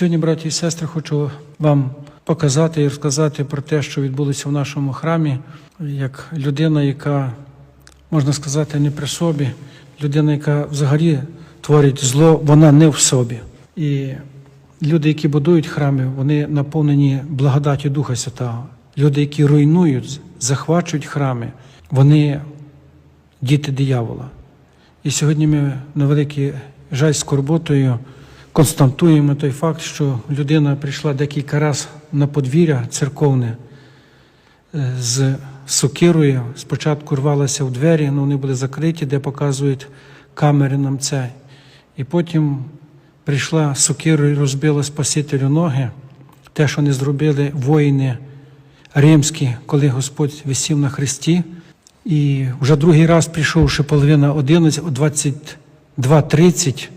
Сьогодні, браті і сестри, хочу вам показати і розказати про те, що відбулося в нашому храмі, як людина, яка, можна сказати, не при собі, людина, яка взагалі творить зло, вона не в собі. І люди, які будують храми, вони наповнені благодаті Духа Святого. Люди, які руйнують, захвачують храми, вони діти диявола. І сьогодні ми на великий жаль скорботою констатуємо той факт, що людина прийшла декілька разів на подвір'я церковне е, з сокирою. Спочатку рвалася в двері, але вони були закриті, де показують камери нам це. І потім прийшла сокирою і розбила Спасителю ноги, те, що не зробили воїни римські, коли Господь висів на хресті. І вже другий раз прийшовши половина 11, о 22.30,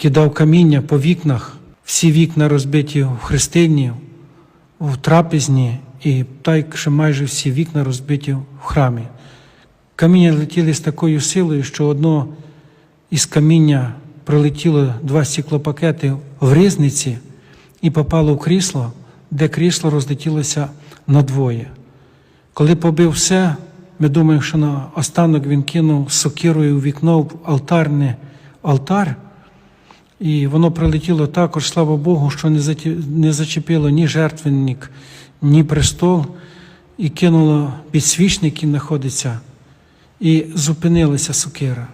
кидав каміння по вікнах, всі вікна розбиті в хрестині, в трапезні, і так ще майже всі вікна розбиті в храмі. Каміння летіли з такою силою, що одно із каміння пролетіло два стеклопакети в ризниці і попало в крісло, де крісло розлетілося надвоє. Коли побив все, ми думаємо, що на останок він кинув сокирою в вікно в алтарне алтар, і воно прилетіло також, слава Богу, що не зачепило ні жертвенник, ні престол, і кинуло підсвічник, який знаходиться, і зупинилася сокира.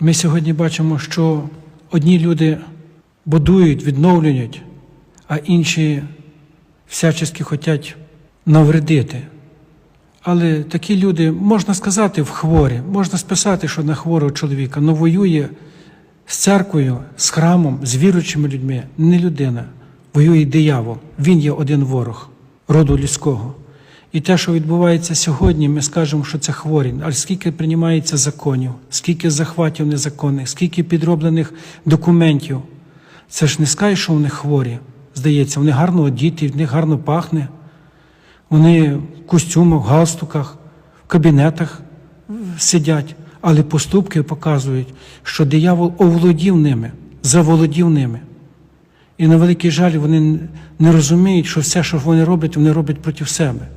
Ми сьогодні бачимо, що одні люди будують, відновлюють, а інші всячески хочуть навредити. Але такі люди, можна сказати, в хворі, можна списати, що на хворого чоловіка, але воює з церквою, з храмом, з віруючими людьми, не людина, воює диявол. Він є один ворог роду людського. І те, що відбувається сьогодні, ми скажемо, що це хворі. Але скільки приймається законів, скільки захватів незаконних, скільки підроблених документів. Це ж не скажеш, що вони хворі. Здається, вони гарно одіті, в них гарно пахне. Вони в костюмах, в галстуках, в кабінетах сидять, але поступки показують, що диявол оволодів ними, заволодів ними. І на великий жаль, вони не розуміють, що все, що вони роблять, вони роблять проти себе.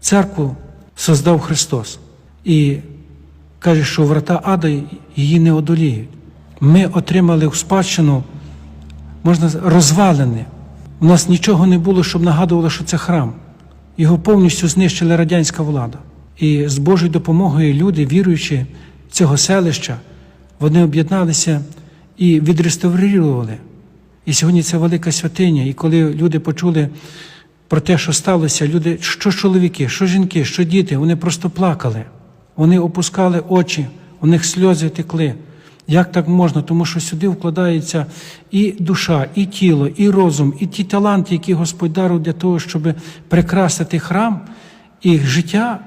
Церкву создав Христос і каже, що врата ада її не одоліють. Ми отримали в спадщину, можна розвалини. У нас нічого не було, щоб нагадувало, що це храм. Його повністю знищила радянська влада. І з Божою допомогою люди, віруючи цього селища, вони об'єдналися і відреставрували. І сьогодні це велика святиня. І коли люди почули про те, що сталося, люди, що чоловіки, що жінки, що діти, вони просто плакали. Вони опускали очі, у них сльози текли. Як так можна? Тому що сюди вкладається і душа, і тіло, і розум, і ті таланти, які Господь дарив для того, щоб прикрасити храм, і життя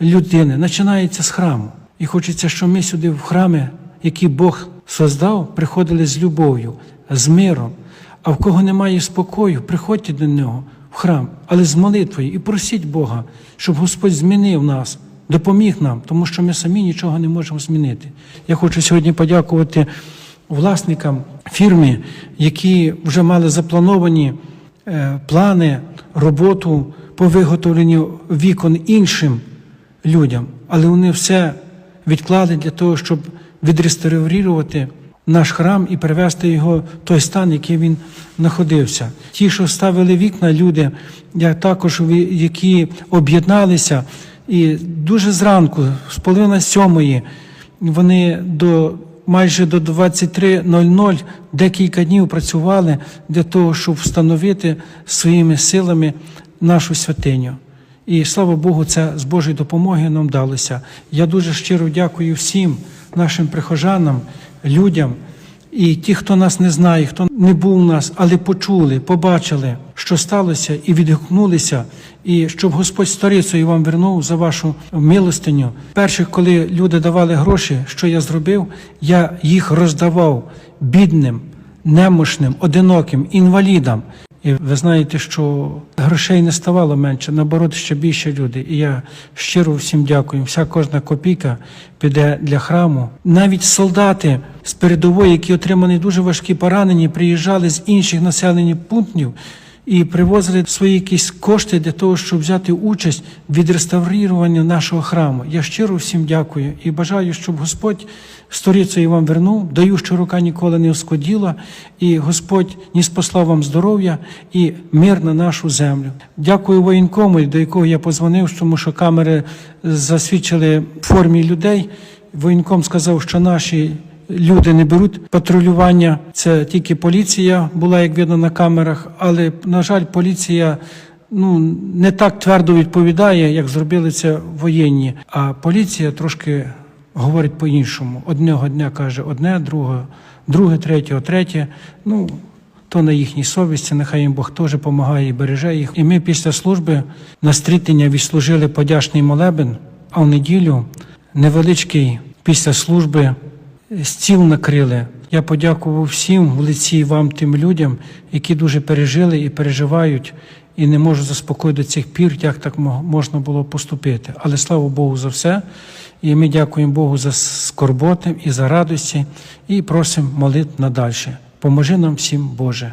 людини починається з храму. І хочеться, щоб ми сюди в храми, які Бог создав, приходили з любов'ю, з миром. А в кого немає спокою, приходьте до нього в храм, але з молитвою і просіть Бога, щоб Господь змінив нас, допоміг нам, тому що ми самі нічого не можемо змінити. Я хочу сьогодні подякувати власникам фірми, які вже мали заплановані е, плани, роботу по виготовленню вікон іншим людям, але вони все відклали для того, щоб відреставрувати наш храм і привести його в той стан, який він знаходився. Ті, що ставили вікна, люди, я також які об'єдналися, і дуже зранку, з половини сьомої, вони до майже до 23.00 декілька днів працювали для того, щоб встановити своїми силами нашу святиню. І слава Богу, це з Божої допомоги нам вдалося. Я дуже щиро дякую всім нашим прихожанам, людям і ті, хто нас не знає, хто не був у нас, але почули, побачили, що сталося, і відгукнулися, і щоб Господь сторицею вам вернув за вашу милостиню. Перших, коли люди давали гроші, що я зробив, я їх роздавав бідним, немощним, одиноким, інвалідам. І ви знаєте, що грошей не ставало менше, наоборот, ще більше люди. І я щиро всім дякую. Вся кожна копійка піде для храму. Навіть солдати з передової, які отримали дуже важкі поранення, приїжджали з інших населених пунктів і привозили свої якісь кошти для того, щоб взяти участь в відреставруванні нашого храму. Я щиро всім дякую і бажаю, щоб Господь сторицею вам вернув, даю, що рука ніколи не оскоділа, і Господь ніс послав вам здоров'я і мир на нашу землю. Дякую воєнкому, до якого я позвонив, тому що камери засвідчили формі людей. Воєнком сказав, що наші люди не беруть патрулювання. Це тільки поліція була, як видно на камерах. Але, на жаль, поліція ну, не так твердо відповідає, як зробили це воєнні. А поліція трошки говорить по-іншому. Одного дня каже одне, другого, друге, третього, третє. Ну, то на їхній совісті, нехай їм Бог теж допомагає і береже їх. І ми після служби на стрітення відслужили подячний молебен, а в неділю невеличкий після служби стіл накрили. Я подякував всім в лиці вам, тим людям, які дуже пережили і переживають, і не можу заспокоїти до цих пір, як так можна було поступити. Але слава Богу за все. І ми дякуємо Богу за скорботи і за радості, і просимо молитв надальше. Поможи нам всім, Боже.